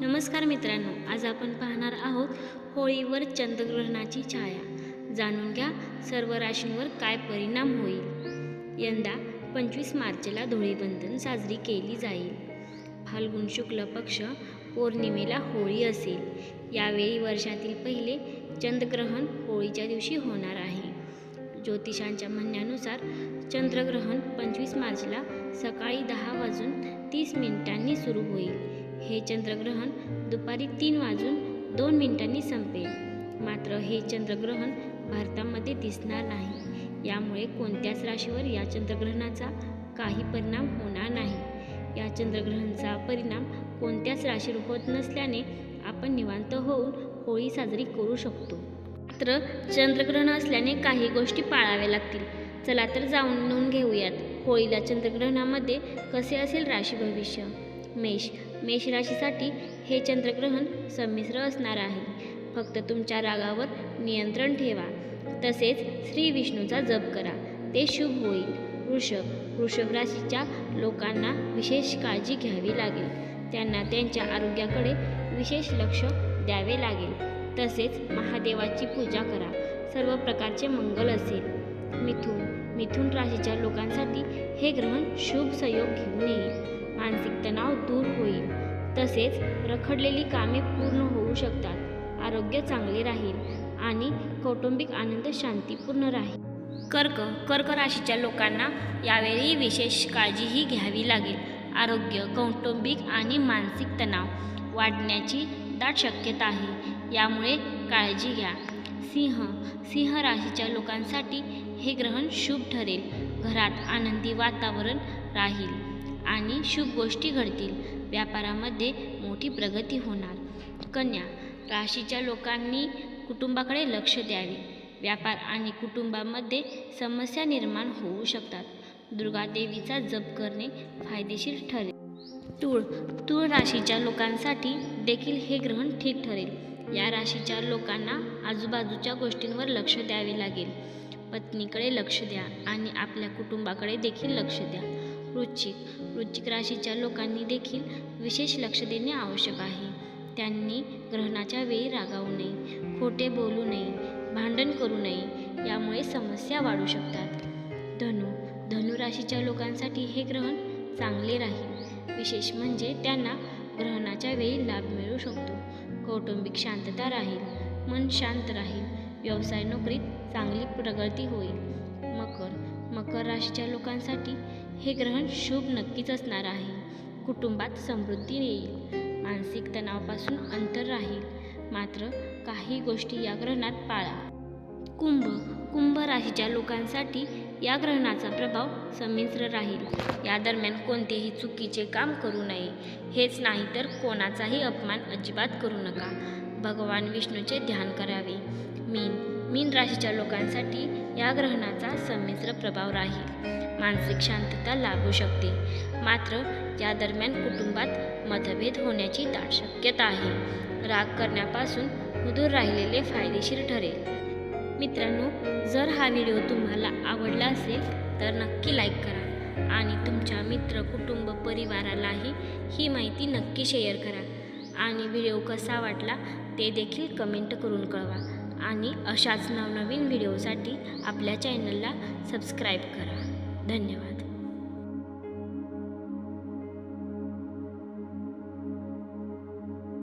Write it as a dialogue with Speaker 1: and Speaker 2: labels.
Speaker 1: नमस्कार मित्रांनो आज आपण पाहणार आहोत होळीवर चंद्रग्रहणाची छाया. जाणून घ्या सर्व राशींवर काय परिणाम होईल. यंदा पंचवीस मार्चला धुळीबंधन साजरी केली जाईल. फाल्गुन शुक्ल पक्ष पौर्णिमेला होळी असेल. यावेळी वर्षातील पहिले चंद्रग्रहण होळीच्या दिवशी होणार आहे. ज्योतिषांच्या म्हणण्यानुसार चंद्रग्रहण पंचवीस मार्चला सकाळी दहा वाजून तीस मिनिटांनी सुरू होईल. हे चंद्रग्रहण दुपारी तीन वाजून दोन मिनिटांनी संपेल. मात्र हे चंद्रग्रहण भारतामध्ये दिसणार नाही. यामुळे कोणत्याच राशीवर या चंद्रग्रहणाचा काही परिणाम होणार नाही. या चंद्रग्रहणचा परिणाम कोणत्याच राशीवर होत नसल्याने आपण निवांत होऊन होळी साजरी करू शकतो. मात्र चंद्रग्रहण असल्याने काही गोष्टी पाळाव्या लागतील. चला तर जाऊन नोंद घेऊयात. होळीला चंद्रग्रहणामध्ये कसे असेल राशी भविष्य? मेष. मेष राशीसाठी हे चंद्रग्रहण संमिश्र असणार आहे. फक्त तुमच्या रागावर नियंत्रण ठेवा. तसेच श्री विष्णूचा जप करा. ते शुभ होईल. वृषभ. वृषभ राशीच्या लोकांना विशेष काळजी घ्यावी लागेल. त्यांना त्यांच्या आरोग्याकडे विशेष लक्ष द्यावे लागेल. तसेच महादेवाची पूजा करा. सर्व प्रकारचे मंगल असेल. मिथुन मिथुन राशीच्या लोकांसाठी हे ग्रहण शुभ संयोग घेऊन येईल. मानसिक तणाव दूर होईल. तसेच रखडलेली कामे पूर्ण होऊ शकतात. आरोग्य चांगले राहील आणि कौटुंबिक आनंद शांतीपूर्ण राहील. कर्क कर्क राशीच्या लोकांना यावेळी विशेष काळजीही घ्यावी लागेल. आरोग्य कौटुंबिक आणि मानसिक तणाव वाढण्याची दाट शक्यता आहे. यामुळे काळजी घ्या. सिंह सिंह राशीच्या लोकांसाठी हे ग्रहण शुभ ठरेल. घरात आनंदी वातावरण राहील आणि शुभ गोष्टी घडतील. व्यापारामध्ये मोठी प्रगती होणार. कन्या राशीच्या लोकांनी कुटुंबाकडे लक्ष द्यावे. व्यापार आणि कुटुंबामध्ये समस्या निर्माण होऊ शकतात. दुर्गादेवीचा जप करणे फायदेशीर ठरेल. तूळ तूळ राशीच्या लोकांसाठी देखील हे ग्रहण ठीक ठरेल. या राशीच्या लोकांना आजूबाजूच्या गोष्टींवर लक्ष द्यावे लागेल. पत्नीकडे लक्ष द्या आणि आपल्या कुटुंबाकडे देखील लक्ष द्या. वृश्चिक वृश्चिक राशीच्या लोकांनी देखील विशेष लक्ष देणे आवश्यक आहे. त्यांनी ग्रहणाच्या वेळी रागावू नये खोटे बोलू नये भांडण करू नये यामुळे समस्या वाढू शकतात. धनु धनु राशीच्या लोकांसाठी हे ग्रहण चांगले राहील. विशेष म्हणजे त्यांना ग्रहणाच्या वेळी लाभ मिळू शकतो. कौटुंबिक शांतता राहील. मन शांत राहील. व्यवसाय नोकरीत चांगली प्रगती होईल. मकर. मकर राशीच्या लोकांसाठी हे ग्रहण शुभ नक्कीच असणार आहे. कुटुंबात समृद्धी येईल. मानसिक तणावापासून अंतर राहील. मात्र काही गोष्टी या ग्रहणात पाळा. कुंभ. कुंभ राशीच्या लोकांसाठी या ग्रहणाचा प्रभाव संमिश्र राहील. या दरम्यान कोणतेही चुकीचे काम करू नये. हेच नाही तर कोणाचाही अपमान अजिबात करू नका. भगवान विष्णूचे ध्यान करावे. मीन मीन राशीच्या लोकांसाठी या ग्रहणाचा संमिश्र प्रभाव राहील. मानसिक शांतता लाभू शकते. मात्र या दरम्यान कुटुंबात मतभेद होण्याची दाट शक्यता आहे. राग करण्यापासून दूर राहिलेले फायदेशीर ठरेल. मित्रांनो जर हा व्हिडिओ तुम्हाला आवडला असेल तर नक्की लाईक करा. आणि तुमच्या मित्र कुटुंब परिवारालाही ही माहिती नक्की शेअर करा. आणि व्हिडिओ कसा वाटला ते देखील कमेंट करून कळवा. आणि अशाच नवनवीन व्हिडिओसाठी आपल्या चॅनलला सबस्क्राईब करा. धन्यवाद.